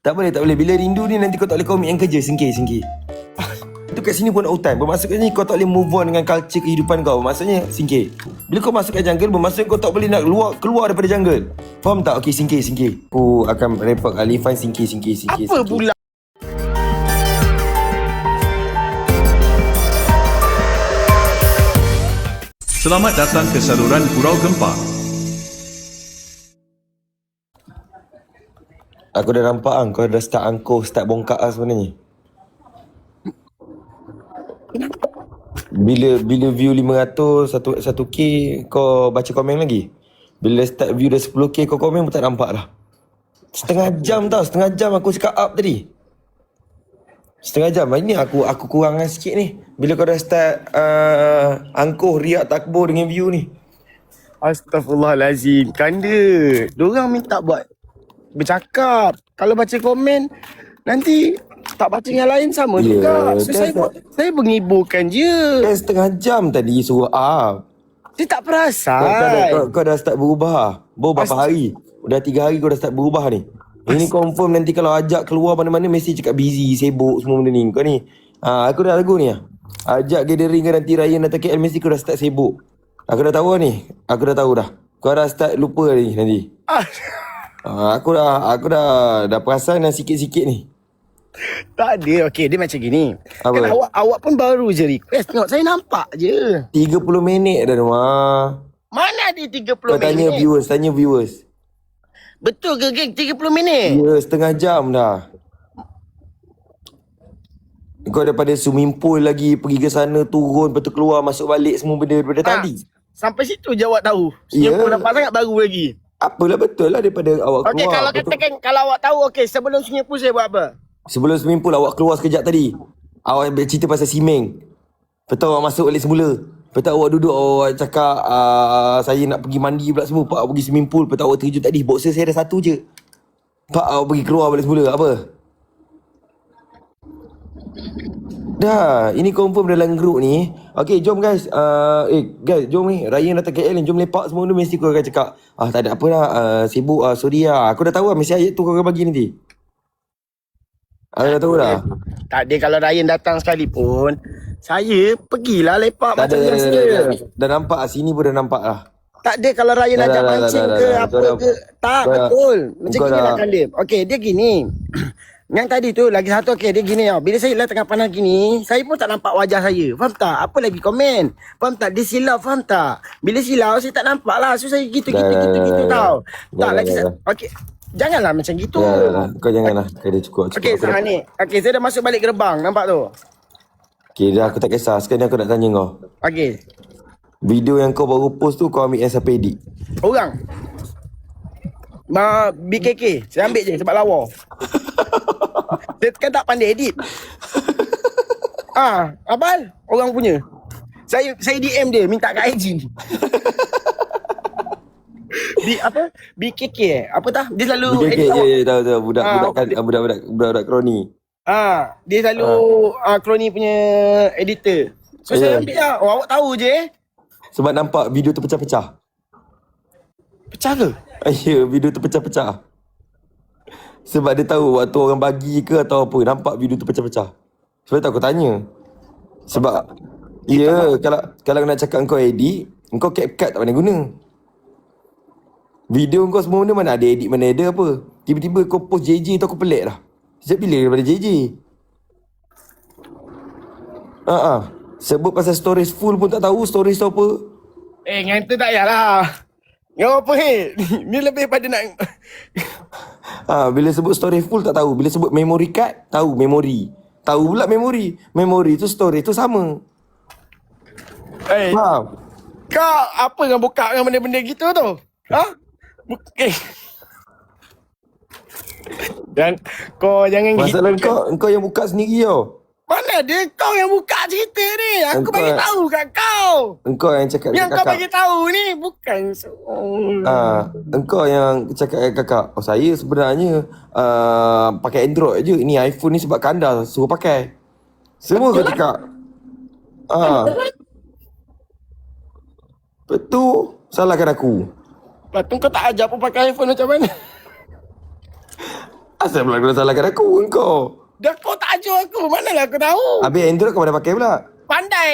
Tak boleh, tak boleh. Bila rindu ni nanti kau tak boleh komit yang kerja. Singkir, singkir. Itu kat sini pun out time. Bermaksudnya kau tak boleh move on dengan culture kehidupan kau. Maksudnya singkir. Bila kau masuk ke jungle, bermaksud kau tak boleh nak keluar keluar daripada jungle. Faham tak? Okey, singkir, singkir. Aku akan report kali fine singkir, singkir, singkir. Apa singkir. pula? Selamat datang ke saluran Gurau Gempa. Aku dah nampak kan kau dah start angkuh, start bongkak lah sebenarnya. Bila bila view 500, 1, 1k kau baca komen lagi. Bila start view dah 10k kau komen pun tak nampak dah. Setengah jam tau, setengah jam aku cakap up tadi. Setengah jam. Ini aku aku kurangkan sikit ni. Bila kau dah start uh, angkuh, riak, takbur dengan view ni. Astaghfirullahalazim. Kanda. Diorang minta buat bercakap. Kalau baca komen, nanti tak baca yang lain sama Ya, juga. So, kan saya, tak- saya menghiburkan je. Kan setengah jam tadi suruh up. Dia tak Kau, kau, dah, perasan. kau, kau dah start berubah. Baru berapa Pasti- hari? Udah tiga hari kau dah start berubah ni. Ini confirm nanti kalau ajak keluar mana-mana mesti cakap busy, sibuk semua benda ni. Kau ni. Ha, aku dah lagu ni lah. Ajak gathering ke nanti Ryan datang KL mesti kau dah start sibuk. Aku dah tahu ni. Aku dah tahu dah. Kau dah start lupa ni nanti. Ah, Ha, aku dah aku dah dah perasan dah sikit-sikit ni. tak ada. Okey, dia macam gini. Apa? Kan awak, awak pun baru je request. Tengok, saya nampak je. 30 minit dah Noah. Mana ada 30 Kau minit? tanya viewers, tanya viewers. Betul ke geng 30 minit? Ya, setengah jam dah. Kau daripada swimming pool lagi Pergi ke sana Turun Lepas tu keluar Masuk balik Semua benda daripada Ah, tadi Sampai situ je awak tahu. Ya. Singapura nampak sangat baru lagi. Apalah betul lah Daripada awak Okey, keluar. kalau Lepas tu- katakan kalau awak tahu okey sebelum Singapura saya buat apa? Sebelum swimming pool Awak keluar sekejap tadi. Awak bercerita pasal simeng Lepas tu awak masuk balik semula. Lepas tu awak duduk Awak cakap uh, Saya nak pergi mandi pula semua. Pak awak pergi swimming pool. Lepas tu awak terkejut tadi Boxer saya ada satu je. Pak awak pergi keluar balik semula. Apa? Dah, ini confirm dalam group ni. Okay, jom guys. Uh, eh, guys, jom ni. Ryan datang KL ni. Jom lepak semua tu. Mesti kau akan cakap. Ah, tak ada apa lah. Uh, sibuk. Uh, sorry lah. Aku dah tahu lah. Mesti ayat tu kau akan bagi nanti. Aku dah tahu dah. Tak ada kalau Ryan datang sekalipun, saya pergilah lepak Tak macam biasa. dah, dah, dah, dah nampak lah. Sini pun dah nampak lah. Tak ada kalau Ryan Dah, ajak dah, dah, mancing ke apa ke. Tak, betul. Macam gini lah Kandip. Okey, dia gini. Yang tadi tu lagi satu okey dia gini tau. Bila saya lihat tengah panas gini, saya pun tak nampak wajah saya. Faham tak? Apa lagi komen? Faham tak? Dia silau, faham tak? Bila silau saya tak nampak lah. So saya gitu gitu gitu gitu dah, tau. Tak lagi okey. Janganlah macam gitu. Ya, dah, dah. Kau jangan lah. Okay, dah cukup. cukup. Okey, sekarang ni. Okey, saya dah masuk balik gerbang. Nampak tu? Okay, dah aku tak kisah. Sekarang ni aku nak tanya kau. Okey. Video yang kau baru post tu kau ambil yang siapa edit? Orang. Ma BKK. Saya ambil je sebab lawa. Dia kan tak pandai edit. Ah, abal orang punya. Saya saya DM dia minta kat IG. B apa? BKK eh? Apa tah? Dia selalu BKK, edit ya, awak. ya, tahu, tahu. Budak, Ah, budak, kan, budak, budak, budak, budak kroni. Ah, dia selalu ah. Kroni punya editor. So saya Ya. ambil lah. Oh, awak tahu je eh. Sebab nampak video tu pecah-pecah. Pecah ke? Ya, video tu pecah-pecah. Sebab dia tahu waktu orang bagi ke atau apa. Nampak video tu pecah-pecah. Sebab tu aku tanya. Sebab, ya, kalau kalau nak cakap kau edit, kau CapCut tak pandai guna. Video kau semua benda mana ada edit, mana ada apa. Tiba-tiba kau post JJ tu aku pelik dah. Sejak bila daripada JJ? Ha ah. Sebut pasal stories full pun tak tahu stories tu apa. Eh, tu tak payahlah. Yang apa eh? Ni lebih pada nak... Ha, bila sebut story full tak tahu. Bila sebut memory card, tahu memory. Tahu pula memory. Memory tu story tu sama. Eh, Faham? kau apa dengan buka dengan benda-benda gitu tu? Ha? Eh. Dan kau jangan Masalah gitu. kau, kau yang buka sendiri tau. Mana dia kau yang buka cerita ni? Aku Engkau- bagi tahu kat kau. Engkau yang cakap Yang kat kau kakak. bagi tahu ni bukan so. Ah, engkau yang cakap kat kakak. Oh saya sebenarnya uh, pakai Android je. Ini iPhone ni sebab kanda suruh pakai. Semua kau cakap. Ah. Betul. Salahkan aku. Lepas tu kau tak ajar pun pakai iPhone macam mana? Asal pula kau salahkan aku kau? Dah kau tak ajar aku. Manalah aku tahu. Habis Android kau dah pakai pula? Pandai.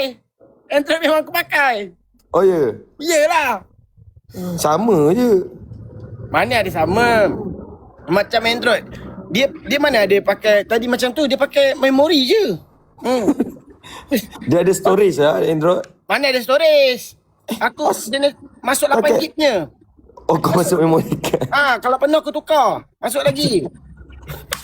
Android memang aku pakai. Oh ya? Yelah. Sama je. Mana ada sama. Macam Android. Dia dia mana ada pakai tadi macam tu dia pakai memori je. Hmm. Dia ada storage lah Android. Mana ada storage? Aku jenis masuk 8 Pakai- gignya. Oh kau masuk memory card. Ah, kalau penuh aku tukar. Masuk lagi.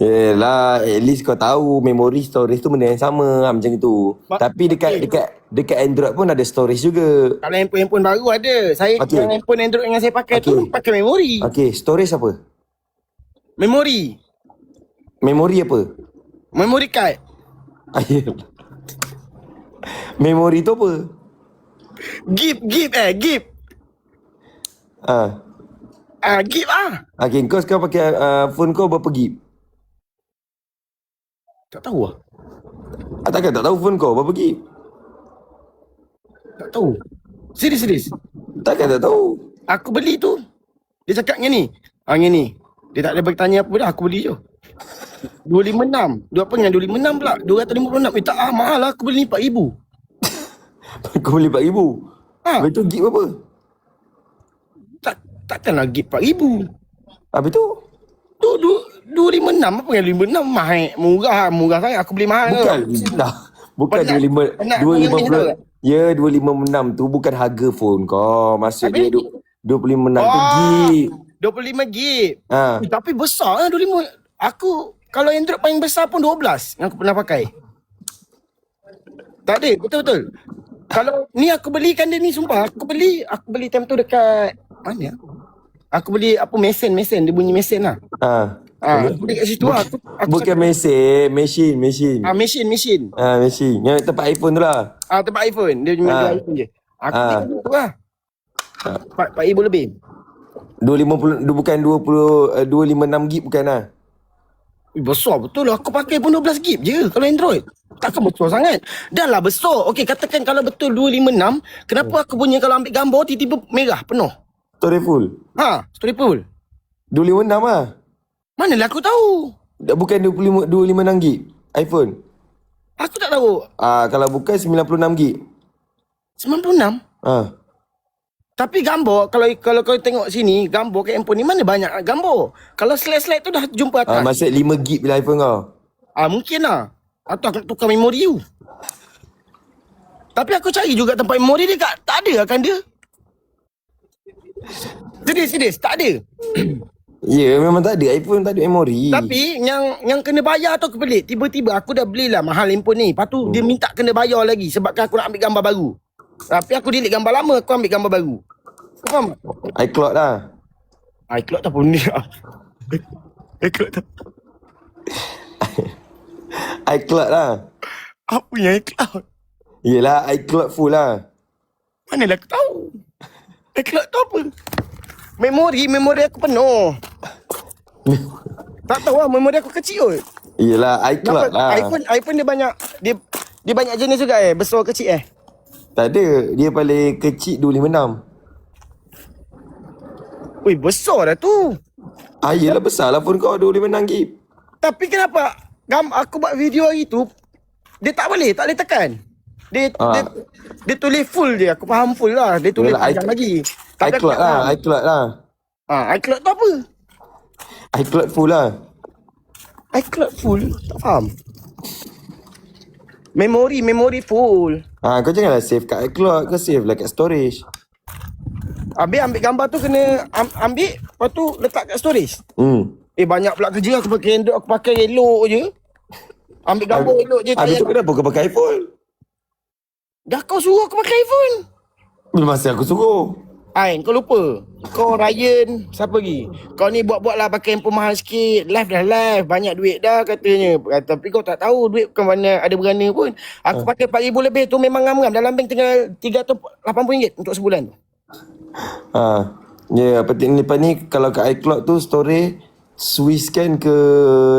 Yelah, at least kau tahu memory storage tu benda yang sama lah, macam itu. Ma- Tapi dekat okay. dekat dekat Android pun ada storage juga. Kalau handphone-handphone baru ada. Saya Okey. okay. yang handphone Android yang saya pakai tu Okey. pakai memori. Okay, storage apa? Memori. Memory apa? Memory card. Memory tu apa? Gip, gip eh, gip. Ah. Ah, gip ah. Okay, kau sekarang pakai uh, phone kau berapa gig? Tak tahu ah. Ah, takkan tak tahu phone kau berapa gig? Tak tahu. Serius, serius. Takkan tak tahu. Aku beli tu. Dia cakap dengan ni. Ah, dengan ni. Dia tak ada bertanya apa dah. Aku beli je. 256. Dua apa dengan 256 pula? 256. Eh tak ah, mahal lah. Aku beli ni 4000. kau beli 4000. Ha. Tu gig berapa? Tak, takkanlah gig 4000. Habis tu? Tu, du, 256 apa yang 256 mahal. Murah, murah sangat. Aku beli mahal. Bukan dah. Bukan Penat. 25 Penat yang ni tahu 250. Ya 256 tu bukan harga phone kau. Maksud Habis? dia du- 256 tu Oh. gig. 25 gig. Ha. Eh, Tapi besar lah 25. Aku kalau Android paling besar pun 12 yang aku pernah pakai. Tak ada, betul-betul. Kalau ni aku belikan dia ni sumpah, aku beli, aku beli time tu dekat mana? Aku beli apa mesin, mesin, dia bunyi mesin lah. Ha. Ah, aku beli kat situ lah. Aku, aku Bukan mesin, mesin, mesin. ah, mesin, mesin. Ah, mesin. Yang tempat iPhone tu lah. Ah, tempat iPhone. Dia cuma Ah. jual iPhone je. Aku Ah. beli tu lah. Empat, empat ribu lebih. 250 du- bukan 20 uh, 256 gig bukan lah. Eh, besar betul lah. Aku pakai pun 12 gig je kalau Android. Takkan besar sangat. Dah lah besar. Okey, katakan kalau betul 256, kenapa aku punya kalau ambil gambar tiba-tiba merah penuh? Storage full. Ha, story full. 256 lah. Manalah aku tahu? Dah Bukan 25 256 gig iPhone. Aku tak tahu. Ah kalau bukan 96 gig. 96. Ah. Tapi gambar, kalau kalau kau tengok sini, gambar kat handphone ni mana banyak gambar. Kalau slide-slide tu dah jumpa Ah atas. maksud 5 gig bila iPhone kau. Ah, mungkin lah. Atau aku nak tukar memori you. Tapi aku cari juga tempat memori dia kat, tak ada akan dia. Serius, serius, tak ada. Ya, yeah, memang tak ada iPhone tak ada memori. Tapi yang yang kena bayar tu aku pelik. Tiba-tiba aku dah belilah mahal handphone ni. Lepas tu Hmm. dia minta kena bayar lagi sebabkan aku nak ambil gambar baru. Tapi aku delete gambar lama, aku ambil gambar baru. Kau faham? iCloud lah. iCloud tak pun dia. iCloud tak. iCloud lah. Apa yang iCloud? Yelah, iCloud full lah. Manalah aku tahu. iCloud tu apa? Memori, memori aku penuh. tak tahu lah, memori aku kecil kot. Yelah, iCloud lah. iPhone iPhone dia banyak dia dia banyak jenis juga eh, besar kecil eh. Tak ada. Dia paling kecil 256. Wih, besar dah tu. Ah, yelah besar lah phone kau 256 gig. Tapi kenapa gam aku buat video hari tu dia tak boleh, tak boleh tekan. Dia Ah. dia, dia tulis full je. Aku faham full lah. Dia tulis Yelah, panjang iCloud- lagi. Tapi iCloud lah, faham. iCloud lah. Ah, iCloud tu apa? iCloud full lah. iCloud full? Tak faham. Memori, memori full. Ah, kau janganlah save kat iCloud. Kau save lah kat storage. Habis ambil gambar tu kena am- ambil, lepas tu letak kat storage. Hmm. Eh banyak pula kerja aku pakai Android, aku pakai elok je. Ambil gambar elok je. Habis tu payah- kenapa kau pakai iPhone? Dah kau suruh aku pakai iPhone. Bila masa aku suruh. Ain, kau lupa. Kau Ryan, siapa lagi? Kau ni buat-buat lah pakai handphone mahal sikit. Live dah live, banyak duit dah katanya. Ah, Tapi kau tak tahu duit bukan mana ada berana pun. Aku pakai 4000 lebih tu memang ngam-ngam. Dalam bank tinggal RM380 untuk sebulan tu. Ha. Ya, yeah, penting ni ni kalau kat iCloud tu storage Swiss kan ke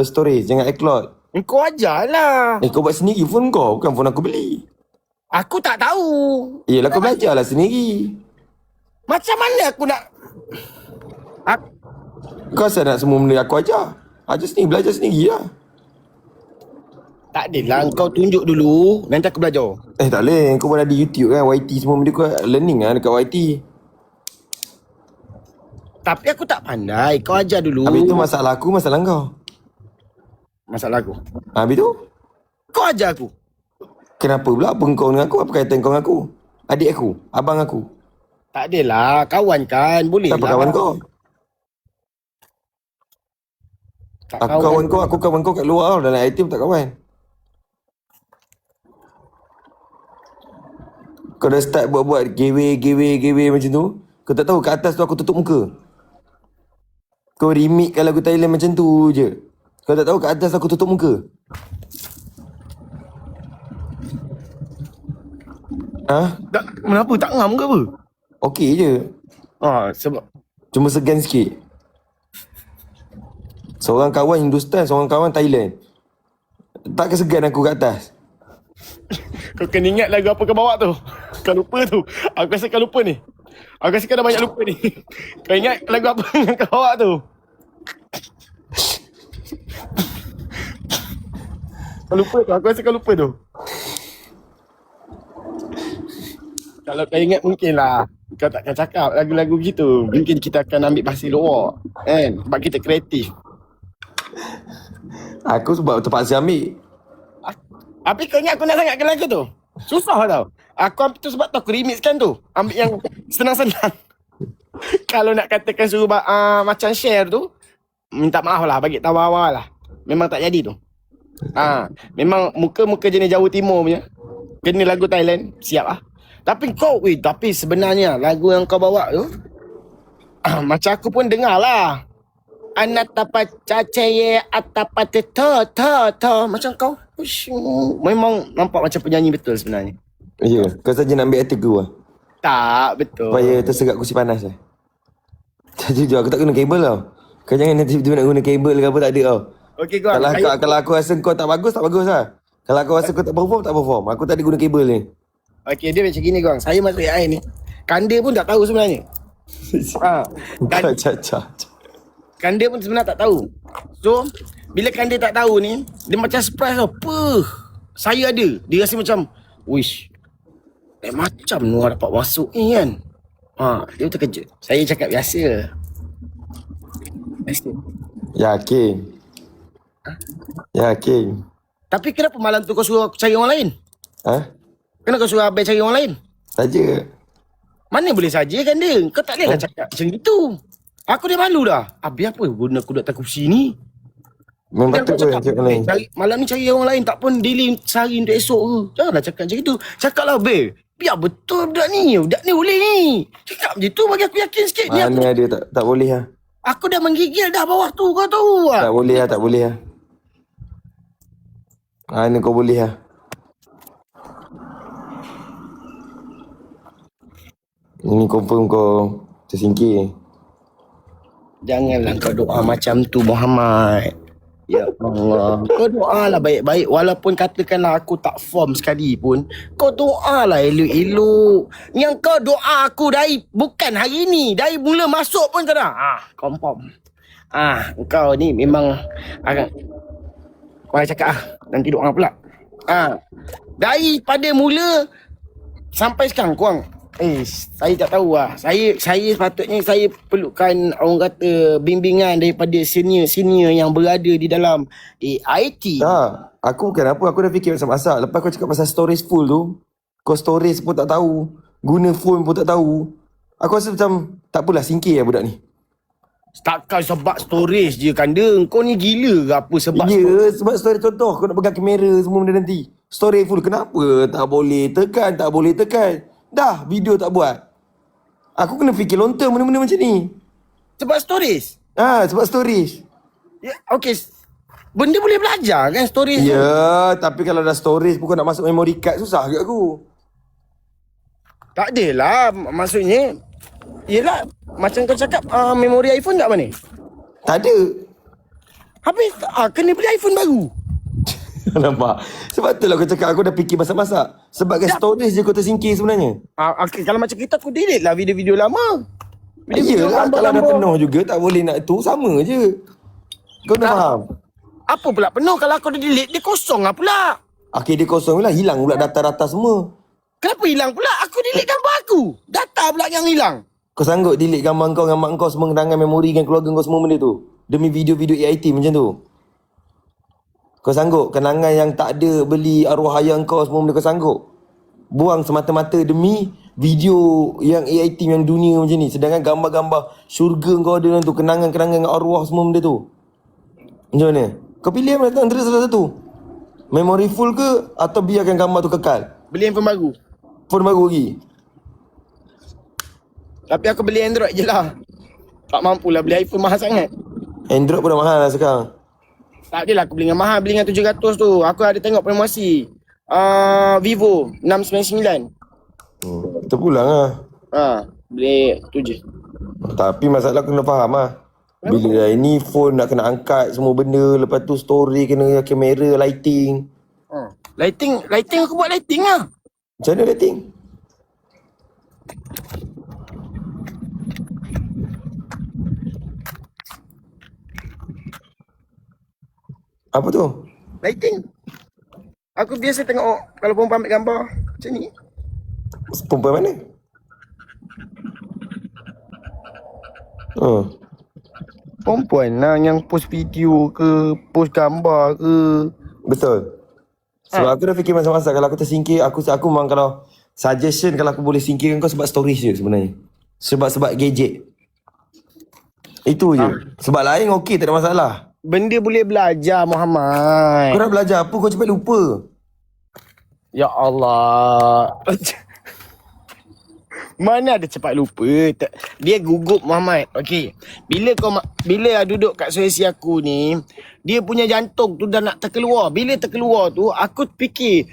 storage jangan iCloud. Kau ajar lah. Eh kau buat sendiri phone kau bukan phone aku beli. Aku tak tahu. Yelah kau belajar lah sendiri. Macam mana aku nak aku, Kau asal nak semua benda aku ajar? Ajar sendiri, belajar sendiri lah. Tak adalah kau tunjuk dulu Nanti aku belajar Eh tak boleh, kau pun ada YouTube kan, YT semua benda kau learning lah dekat YT. Tapi aku tak pandai Kau ajar dulu Habis tu masalah aku, masalah kau. Masalah aku Habis tu, Kau ajar aku kenapa pula apa kau dengan aku? Apa kaitan kau dengan aku? Adik aku? Abang aku? Tak adalah Kawan kan Boleh Siapa lah kawan kau? tak Aku kawan kau, aku kawan kau kat luar tau. Dalam IT pun tak kawan. Kau dah start buat-buat giveaway, giveaway, giveaway macam tu. Kau tak tahu kat atas tu aku tutup muka. Kau remake kalau lagu Thailand macam tu je. Kau tak tahu kat atas aku tutup muka. Ha? tak, Kenapa tak ngam ke apa Okey je. Ah, sebab Cuma segan sikit. Seorang kawan Hindustan, seorang kawan Thailand. Takkan segan aku kat atas. Kau kena ingat lagu apa kau bawa tu Kau lupa tu Aku rasa kau lupa ni Aku rasa kau dah banyak lupa ni Kau ingat lagu apa yang kau bawa tu Kau lupa tu Aku rasa kau lupa tu Kalau kau ingat mungkin lah Kau takkan cakap lagu-lagu gitu Mungkin kita akan ambil bahasa luar Kan Sebab kita kreatif Aku sebab terpaksa ambil. Tapi kau ingat aku nak sangat ke lagu tu? Susah tau. Aku ambil tu sebab tu aku remix kan tu. Ambil yang senang-senang. Kalau nak katakan suruh uh, macam share tu, minta maaf lah, bagi tahu awal lah. Memang tak jadi tu. Ah, memang muka-muka jenis Jawa Timur punya. Kena lagu Thailand, siap lah. Tapi kau, weh, tapi sebenarnya lagu yang kau bawa tu, ah, macam aku pun dengar lah. Anak dapat cacaye atapat to to to macam kau Ush, memang nampak macam penyanyi betul sebenarnya. Ya, kau saja nak ambil artikel lah. Tak betul. Supaya terserat kursi panas. Tak jujur, aku tak guna kabel tau. Kau jangan nanti tiba-tiba nak guna kabel ke apa tak ada tau. Okey kau. Kalau, aku, kalau aku rasa kau tak bagus, tak bagus lah. Kalau aku rasa kau tak perform, tak perform. Aku tak ada guna kabel ni. Okey dia macam gini kau. Saya masuk AI ni. Kanda pun tak tahu sebenarnya. ha, Kau kan, caca. Kanda pun sebenarnya tak tahu. So, bila Kanda tak tahu ni, dia macam surprise tau. Puh, saya ada. Dia rasa macam, wish, eh macam Noah dapat masuk ni kan. Ha, dia terkejut. Saya cakap biasa. Biasa. Yakin. Yakin. Tapi kenapa malam tu kau suruh aku cari orang lain? Ha? Kenapa kau suruh Abel cari orang lain? Saja. Mana boleh saja kan dia? Kau tak boleh lah cakap macam itu. Aku dah malu dah. Habis apa guna kuda tak kursi ni? Memang patut kau cakap, cakap lain. cari, malam ni cari orang lain. Tak pun daily sehari untuk esok ke. Janganlah cakap macam itu. Cakap lah Abel. Biar betul budak ni. Budak ni boleh ni. Cakap macam tu bagi aku yakin sikit. Ni aku, Mana ada tak, tak boleh lah. aku dah menggigil dah bawah tu. Kau tahu Tak tak? boleh lah, tak boleh lah. Mana kau boleh lah. Ini confirm kau tersingkir. Janganlah kau doa macam tu Muhammad. Ya Allah. Kau doa lah baik-baik. Walaupun katakanlah aku tak form sekali pun. Kau doa lah elok-elok. Yang kau doa aku dari bukan hari ni. Dari mula masuk pun kau dah. Ah, confirm. Ah, kau ni memang agak kau nak cakap ah, nanti doa pula. Ah, daripada mula sampai sekarang kurang Eh, saya tak tahu lah. Saya saya sepatutnya saya perlukan orang kata bimbingan daripada senior-senior yang berada di dalam eh, IT. Tak. Aku bukan apa. Aku dah fikir masak-masak. Lepas kau cakap pasal storage full tu. Kau storage pun tak tahu. Guna phone pun tak tahu. Aku rasa macam tak apalah singkir lah budak ni. Takkan sebab storage je kanda. Kau ni gila ke apa sebab Ya, storage? sebab storage contoh kau nak pegang kamera semua benda nanti. Storage full kenapa tak boleh tekan, tak boleh tekan. Dah, video tak buat. Aku kena fikir long term benda-benda macam ni. Sebab storage. Ha, sebab storage. Ya, okay. Benda boleh belajar kan storage tu. Ya, tapi kalau dah storage pun kau nak masuk memory card susah ke aku. Tak adalah. Maksudnya, Yelah, macam kau cakap, uh, memori iPhone kat mana? Tak ada. Habis, ah, kena beli iPhone baru. Nampak? Sebab tu lah aku cakap aku dah fikir masak-masak. Sebab kan stories je kau tersingkir sebenarnya. Ah, okay, kalau macam kita aku delete lah video-video lama. Iyalah kalau dah penuh juga tak boleh nak tu sama je. Kau Tak. faham? Apa pula penuh kalau aku dah delete dia kosong lah pula. Akhir dia kosong lah hilang pula data-data semua. Kenapa hilang pula? Aku delete gambar aku. Data pula yang hilang. Kau sanggup delete gambar kau dengan mak kau semua kenangan memori dengan keluarga kau semua benda tu? Demi video-video AIT macam tu. Kau sanggup kenangan yang tak ada beli arwah ayah kau semua benda kau sanggup? Buang semata-mata demi video yang AIT yang dunia macam ni. Sedangkan gambar-gambar syurga kau ada dalam tu. Kenangan-kenangan dengan arwah semua benda tu. Macam mana? Kau pilih mana antara salah satu? Memory full ke atau biarkan gambar tu kekal? Beli handphone baru. Phone baru lagi. Tapi aku beli Android je lah. Tak mampu lah beli iPhone mahal sangat. Android pun dah mahal lah sekarang. Tak adalah aku beli dengan mahal. Beli dengan 700 tu. Aku ada tengok promosi. Uh, Vivo 699. Hmm. Terpulang lah. Ha, beli tu je. Tapi masalah kena faham lah. Bila dah ini phone nak kena angkat semua benda. Lepas tu story kena kamera, lighting. Ha. Lighting, lighting aku buat lighting lah. Macam mana lighting? Apa tu? Lighting. Aku biasa tengok kalau perempuan ambil gambar macam ni. Perempuan mana? Oh. Perempuan lah yang post video ke, post gambar ke. Betul. Sebab aku dah fikir masa-masa kalau aku tersingkir, aku aku memang kalau suggestion kalau aku boleh singkirkan kau sebab stories je sebenarnya. Sebab sebab gadget. Itu je. Sebab lain okey tak ada masalah. Benda boleh belajar Muhammad. Kau dah belajar apa kau cepat lupa. Ya Allah. Mana ada cepat lupa. Tak- Dia gugup Muhammad. Okey. Bila kau ma- bila duduk kat sesi aku ni, dia punya jantung tu dah nak terkeluar. Bila terkeluar tu, aku fikir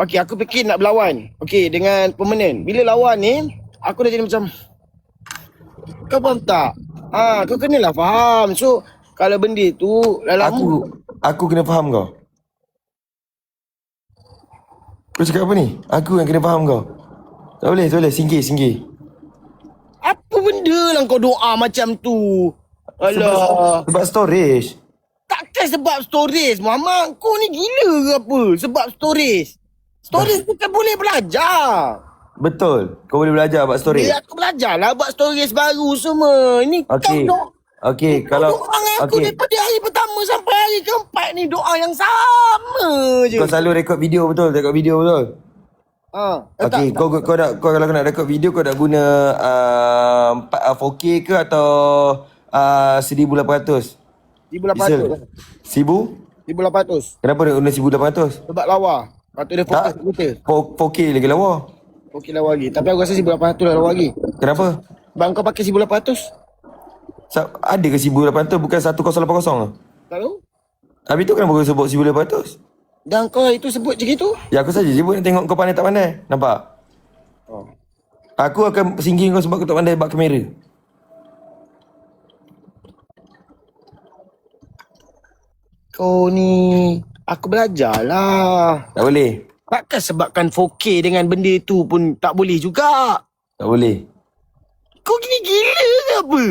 Okey, aku fikir nak berlawan. Okey, dengan permanent. Bila lawan ni, aku dah jadi macam kau faham tak? Ah, kau kenalah faham. So, kalau benda tu dalam Aku aku kena faham kau. Kau cakap apa ni? Aku yang kena faham kau. Tak boleh, tak boleh. Singgir, singgir. apa benda lah kau doa macam tu? Alah. Sebab storage. Takkan sebab storage Muhammad Kau ni gila ke apa Sebab storage Storage bukan boleh belajar Betul. Kau boleh belajar buat storage. Bila aku belajar lah Buat storage baru semua Ni Okey. kau doa Okey, Kau kalau doa aku okey. daripada hari pertama Sampai hari keempat ni Doa yang sama je Kau selalu rekod video betul, rekod video betul. ha, eh, Okey, kau kau nak kau kalau kau nak rekod video kau nak guna uh, 4, uh, 4K ke atau uh, 1800? 1800 1000? 1800 Kenapa nak guna 1800? Sebab lawa tu dia fokus kita 4, 4K lagi lawa. Okey lawa lagi Tapi aku rasa 1800 dah lawa lagi Kenapa? Bang kau pakai 1800 Sa- ada ke 1800 bukan 1080 ke? Tak tahu Habis tu kenapa kau sebut 1800? Dan kau itu sebut je gitu Ya aku saja je buat nak tengok kau pandai tak pandai. Nampak? oh. Aku akan singgih kau sebab kau tak pandai buat kamera. Kau ni Aku belajar lah Tak boleh. Takkan sebabkan 4K dengan benda tu pun tak boleh juga Tak boleh. Kau gini gila ke apa?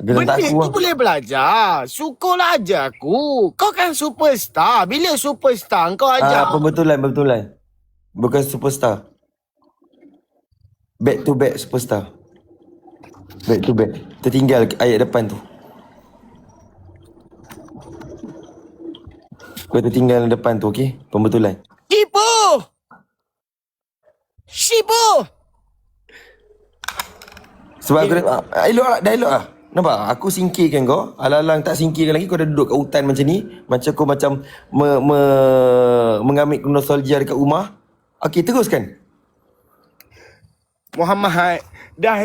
Benda aku tu lah. boleh belajar Syukurlah ajar aku Kau kan superstar Bila superstar kau ajar Ah, pembetulan, pembetulan. Bukan superstar. Back to back superstar. Back to back. Tertinggal ayat depan tu. Kau tertinggal depan tu, okey? Pembetulan. Kipu Shibu Sebab aku dah, ah, elok lah, dah elok lah. Nampak? Aku singkirkan kau. Alang-alang tak singkirkan lagi. Kau dah duduk kat hutan macam ni. Macam kau macam me, me, mengambil nostalgia dekat rumah. Okey, teruskan. Muhammad Dah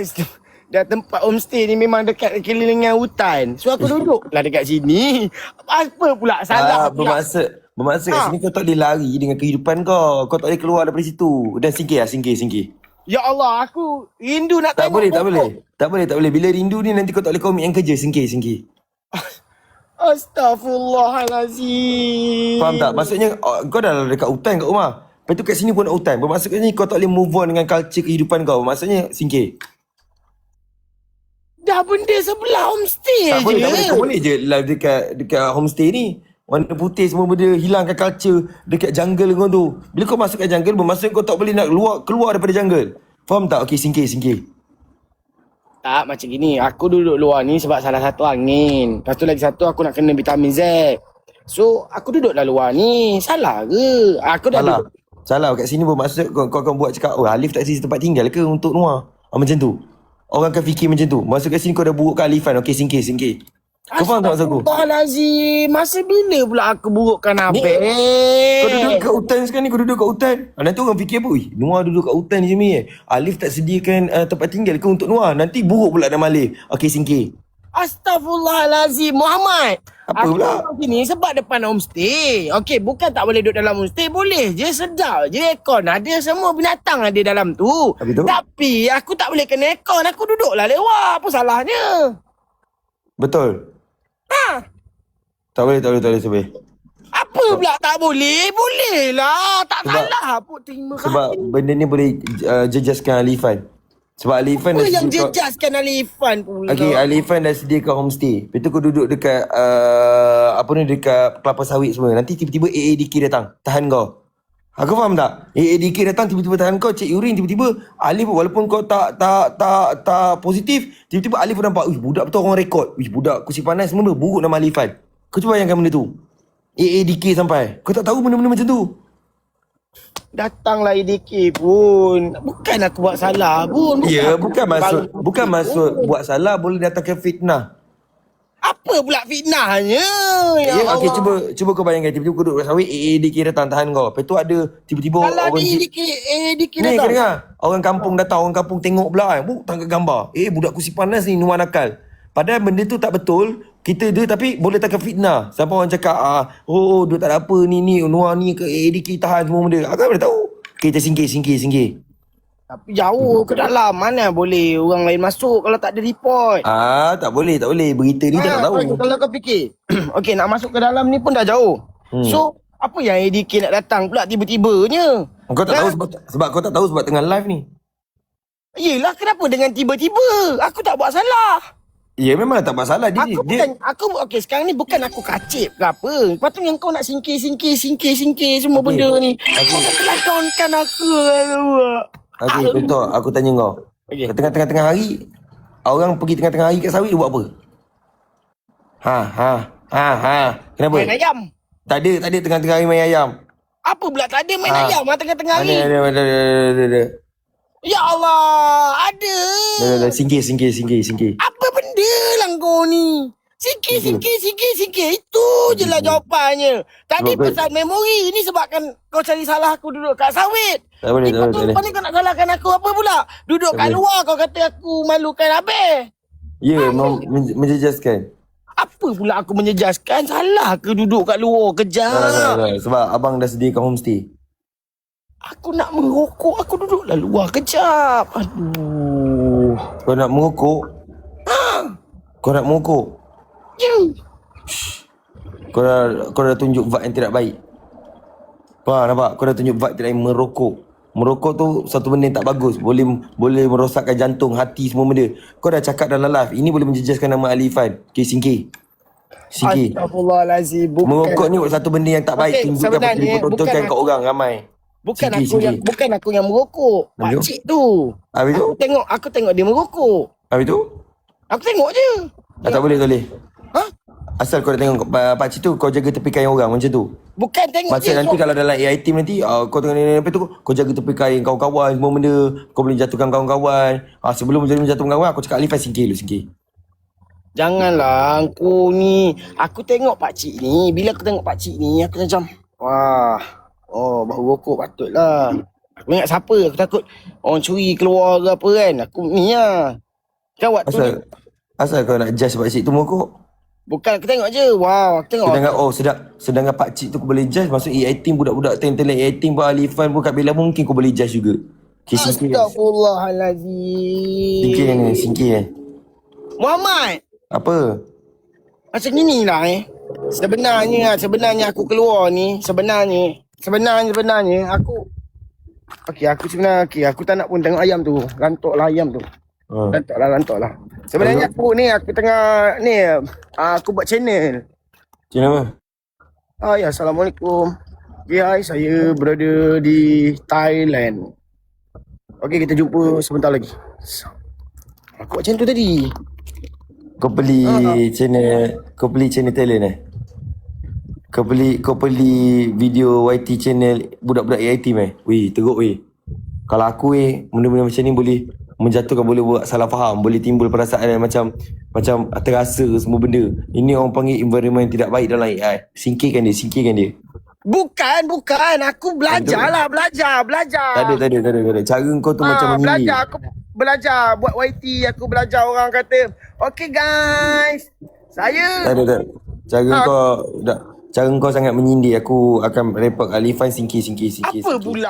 Dah tempat homestay ni memang dekat kelilingan hutan So aku duduk lah dekat sini Apa pula ah, salah pula bermaksud bermaksud kat Ah. sini kau tak boleh lari dengan kehidupan kau. Kau tak boleh keluar daripada situ. Dan singkir lah, singkir, singkir. Ya Allah aku rindu nak Tak tengok boleh, tak pokok. boleh. Tak boleh, tak boleh. Bila rindu ni nanti kau tak boleh komit yang kerja. Singkir, singkir. Astaghfirullahalazim. Faham tak? Maksudnya oh, kau dah dekat hutan kat rumah. Lepas tu kat sini pun nak hutan. Bermaksud kat sini kau tak boleh move on dengan culture kehidupan kau. Maksudnya singkir. Dah benda sebelah homestay Tak je. boleh, tak boleh. Kau boleh je live dekat dekat homestay ni. Warna putih semua benda hilangkan culture dekat jungle kau tu. Bila kau masuk kat jungle bermaksud kau tak boleh nak keluar keluar daripada jungle. Faham tak? Okey, singkir, singkir. Tak macam gini. Aku duduk luar ni sebab salah satu angin. Lepas tu lagi satu aku nak kena vitamin Z. So aku duduk dah luar ni. Salah ke? Aku dah Salah. duduk. Salah kat sini bermaksud kau, kau akan buat cakap, oh Alif tak sisi tempat tinggal ke untuk Noah? Ah, macam tu. Orang akan fikir macam tu. Masuk kat sini kau dah burukkan Alifan. Okey, singkir, singkir. Kau faham tak maksud aku? Astagfirullahalazim. Masa bila pula aku burukkan apa? Kau duduk kat hutan sekarang ni, kau duduk kat hutan. Ah, nanti orang fikir apa? Wih, Noah duduk kat hutan je ni eh. Alif tak sediakan uh, tempat tinggal ke untuk Noah. Nanti buruk pula nama Alif. Okey, singkir. Astaghfirullahalazim Muhammad Apa aku pula? duduk sini sebab depan homestay Okey bukan tak boleh duduk dalam homestay Boleh je sedap je aircon Ada semua binatang ada dalam tu Habis tu? Tapi aku tak boleh kena aircon Aku duduklah lewat Apa salahnya Betul? Ha Tak boleh, tak boleh, tak boleh, tak boleh. Apa pula tak boleh Boleh lah Tak Sebab- salah Apa terima Sebab kasih benda ni boleh uh, jejaskan Alifan. Sebab Alifan Apa dah yang jejaskan Alifan pula Okey, Alifan dah sediakan homestay. Lepas tu kau duduk dekat uh, apa ni dekat kelapa sawit semua. Nanti tiba-tiba AADK datang, tahan kau. Kau faham tak? AADK datang tiba-tiba tahan kau, cek urine tiba-tiba Alif walaupun kau tak tak tak tak positif, tiba-tiba Alif pun nampak, "Uish, budak betul orang rekod. Uish, budak kursi panas semua buruk nama Alifan." Kau cuba bayangkan benda tu. AADK sampai. Kau tak tahu benda-benda macam tu. Datanglah EDK pun Bukan aku buat salah pun Ya, aku bukan maksud bukan maksud buat salah boleh datangkan fitnah. Apa pula fitnahnya? Ya, Ya, Allah. okey cuba cuba kau bayangkan tiba-tiba kau duduk kat sawit AADK datang tahan kau. Lepas tu ada tiba-tiba Kalau orang ji- EDK, EDK Ni kau datang. dengar. Orang kampung datang, orang kampung tengok pula kan. Buk tangkap gambar. Eh budak kursi panas ni nuan nakal. Padahal benda tu tak betul. Kita dia tapi boleh tangkap fitnah. Sampai orang cakap ah, oh dia tak ada apa ni ni Nuan ni ke AADK tahan semua benda. Aku boleh tahu. Okay, kita singkir, singkir, singkir. Tapi jauh ke dalam. Mana boleh orang lain masuk kalau tak ada report. Ah, tak boleh, tak boleh. Berita ni tak nak tahu. Kalau kau fikir. Okey, nak masuk ke dalam ni pun dah jauh. Hmm. So, apa yang EDK nak datang pula tiba-tibanya? Kau tak tahu sebab, sebab kau tak tahu sebab tengah live ni. Yelah, kenapa dengan tiba-tiba? Aku tak buat salah. Ya memang tak masalah dia Aku dia bukan aku okey sekarang ni bukan aku kacip ke apa. Lepas tu yang kau nak singkir singkir singkir singkir semua Okey. benda ni. Okey. Kau kelakon aku. Okey, contoh aku tanya kau. Kat Tengah-tengah hari orang pergi tengah-tengah hari kat sawit dia buat apa? Ha ha ha ha. Kenapa? Main ayam. Tak ada, tak ada tengah-tengah hari main ayam. Apa pula tak ada main Ah. ayam ah tengah-tengah Ada hari? ada ada ada ada. ada. Ya Allah, ada. Ada ada singkir singkir singkir singkir. Apa benda lah kau ni? Sikit, sikit, sikit, sikit. Itu je lah jawapannya. Tadi kau- pesan memori. Ini sebabkan kau cari salah aku duduk kat sawit. Tak boleh, tak boleh, tak lepas ni kau nak salahkan aku apa pula? Duduk Tak kat boleh. luar kau kata aku malukan habis. Ya, mau men- menjejaskan. Apa pula aku menjejaskan? Salah ke duduk kat luar Tak, tak, kejap? tak. Sebab abang dah sediakan homestay. Aku nak merokok. Aku duduklah luar kejap. Aduh. Kau nak merokok? Kau nak merokok? Ya. Kau dah, kau dah tunjuk vibe yang tidak baik. Faham nampak? Kau dah tunjuk vibe tidak baik merokok. Merokok tu satu benda yang tak bagus. Boleh boleh merosakkan jantung, hati semua benda. Kau dah cakap dalam live. Ini boleh menjejaskan nama Alifan. Okay, singkir. Singkir. Astagfirullahalazim. Merokok ni satu benda yang tak baik. Okey, Tunjukkan dipertontonkan bukan kat orang ramai. bukan Singkir, aku yang singkir. bukan aku yang merokok. Habis? Pakcik tu. Habis tu? Aku tengok aku tengok dia merokok. Habis tu? Aku tengok je. Ah, tak boleh, tak boleh. Ha? Asal kau dah tengok uh, pakcik tu, kau jaga tepikan orang macam tu. Bukan tengok Maksud je. nanti So, kalau dalam AI team nanti uh, kau tengok apa tu kau jaga tepi kain kawan-kawan semua benda kau boleh jatuhkan kawan-kawan. Ah sebelum jadi menjatuhkan kawan aku cakap Alifan singkir dulu singkir. Janganlah aku ni. Aku tengok pakcik ni. Bila aku tengok pakcik ni, aku macam, wah, oh baru rokok patutlah. Aku ingat siapa? Aku takut orang curi keluar ke apa kan. Aku ni lah. Kan waktu Asal asal kau nak judge pakcik tu merokok? Bukan aku tengok je. Wow, aku tengok. Sedangkan oh sedang sedangkan pakcik tu kau boleh judge masuk AI team budak-budak talent AI team pun Alifan pun kat Bella pun mungkin kau boleh judge juga. Okay, singkir. Astagfirullahalazim. Singkir ni, singkir eh. Muhammad, Apa? macam gini lah eh. Sebenarnya, sebenarnya aku keluar ni, sebenarnya sebenarnya sebenarnya aku Okey, aku sebenarnya okey, aku tak nak pun tengok ayam tu. Lantok lah ayam tu. Ha. Lantok lah, lantok lah. Sebenarnya aku ni, aku tengah ni, uh, aku buat channel. Macam apa? Ah, ya, Assalamualaikum. Okay, hai, saya berada di Thailand. Okey, kita jumpa sebentar lagi. Aku buat macam tu tadi. Kau beli Ah, channel kau beli channel talent eh? Kau beli kau beli video YT channel budak-budak AIT meh. Weh, teruk weh. Kalau aku weh, benda-benda macam ni boleh menjatuhkan boleh buat salah faham, boleh timbul perasaan yang macam macam terasa semua benda. Ini orang panggil environment tidak baik dalam AI. Singkirkan dia, singkirkan dia. Bukan, bukan. Aku belajar lah, belajar, belajar. Tak ada, tak ada, tak ada, tak ada. Cara kau tu Ah, macam menyindir. belajar aku belajar buat YT aku belajar orang kata okay guys saya Tak ada, tak ada. Cara Ah. kau tak, cara kau sangat menyindir. Aku akan report Alifan singkir, singkir, singkir. apa singkir. pula